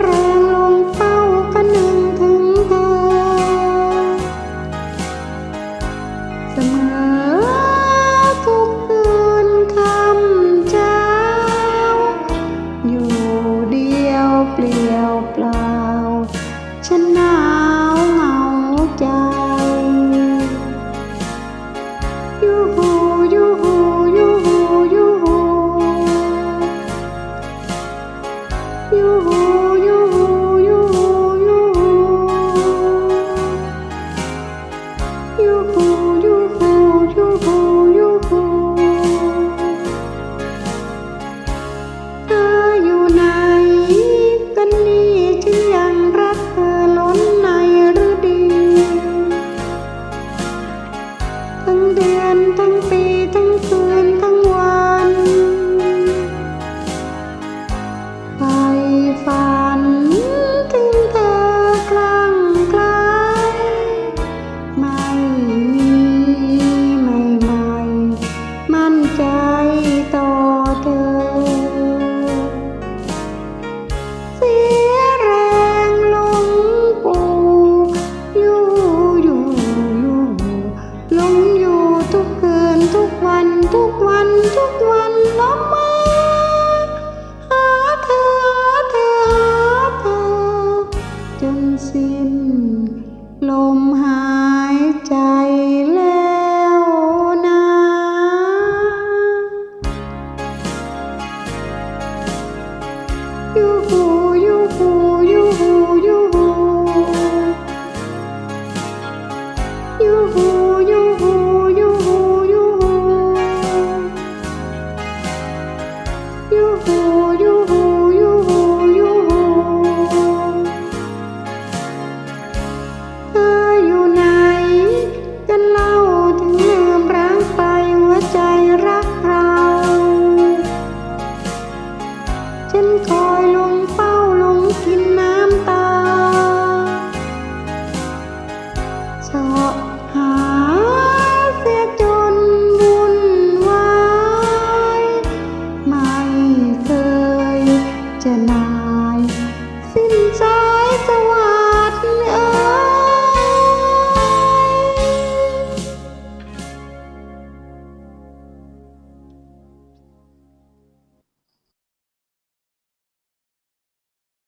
แรงลมเฝ้าก็นึงถึงเธอเสมอิ้น ลมหายใจแล้วนะยูหูยูหูยูหูยูหูยูหูยูหูยูหูยูหูยูหู